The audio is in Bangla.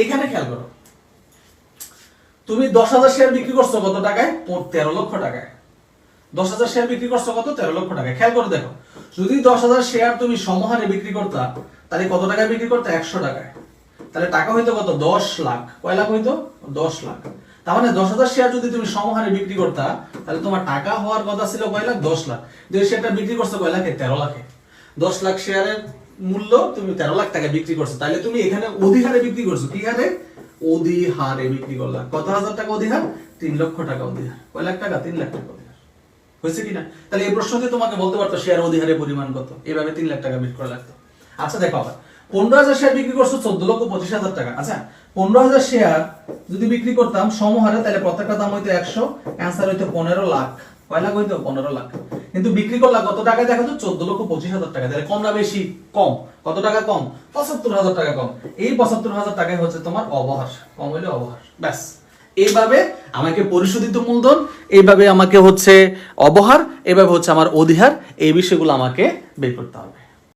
এখানে খেয়াল করো। তুমি দশ হাজার শেয়ার বিক্রি করছ কত টাকায়? তেরো লক্ষ টাকায়। দশ হাজার শেয়ার বিক্রি করছ কত? তেরো লক্ষ টাকায়। খেয়াল করে দেখো, যদি দশ হাজার শেয়ার তুমি সমহারে বিক্রি করতা, তাহলে কত টাকায় বিক্রি করতে? একশো টাকায়। তাহলে টাকা হইতো কত? দশ লাখ। কয় লাখ হইতো? দশ লাখ। তার মানে দশ হাজার শেয়ার যদি তুমি সমহারে বিক্রি করতা, তাহলে তোমার টাকা হওয়ার কথা ছিল কয় লাখ? দশ লাখ। যদি শেয়ারটা বিক্রি করছ কয় লাখে? তেরো লাখে। দশ লাখ শেয়ারের মূল্য তুমি তেরো লাখ টাকা বিক্রি করছ। তাহলে তুমি এখানে অধিহারে বিক্রি করছ। কি হারে? অধিহারে বিক্রি করলাম কত হাজার টাকা অধিহার? তিন লক্ষ টাকা অধিহার। কয় লাখ টাকা? তিন লাখ টাকা হয়েছে কিনা? তাহলে এই প্রশ্নতে তোমাকে বলতে পারতো শেয়ার অধিহারের পরিমাণ কত। তিন লাখ টাকা বিক্রি করা লাগতো। আচ্ছা দেখো আবার। পনেরো হাজার শেয়ার বিক্রি করছ চোদ্দ লক্ষ পঁচিশ হাজার টাকা। আচ্ছা পনেরো হাজার শেয়ার যদি বিক্রি করতাম, সমহারে তাহলে প্রত্যেকটা দাম হইতো একশো অ্যান্সার হইতো পনেরো লাখ। কয় লাখ পনেরো লাখ। কিন্তু বিক্রি করলাম কত টাকায় দেখা চোদ্দ লক্ষ পঁচিশ হাজার টাকা। তাহলে কম না বেশি? কম। কত টাকা কম? পঁচাত্তর হাজার টাকা কম। এই পঁচাত্তর হাজার টাকায় হচ্ছে তোমার অবহাস কম হইলে অবহাস ব্যাস। এইভাবে আমাকে পরিশোধিত মূলধন, এইভাবে আমাকে হচ্ছে অবহার, এইভাবে হচ্ছে আমার অধিহার, এই বিষয়গুলো আমাকে বের করতে হবে।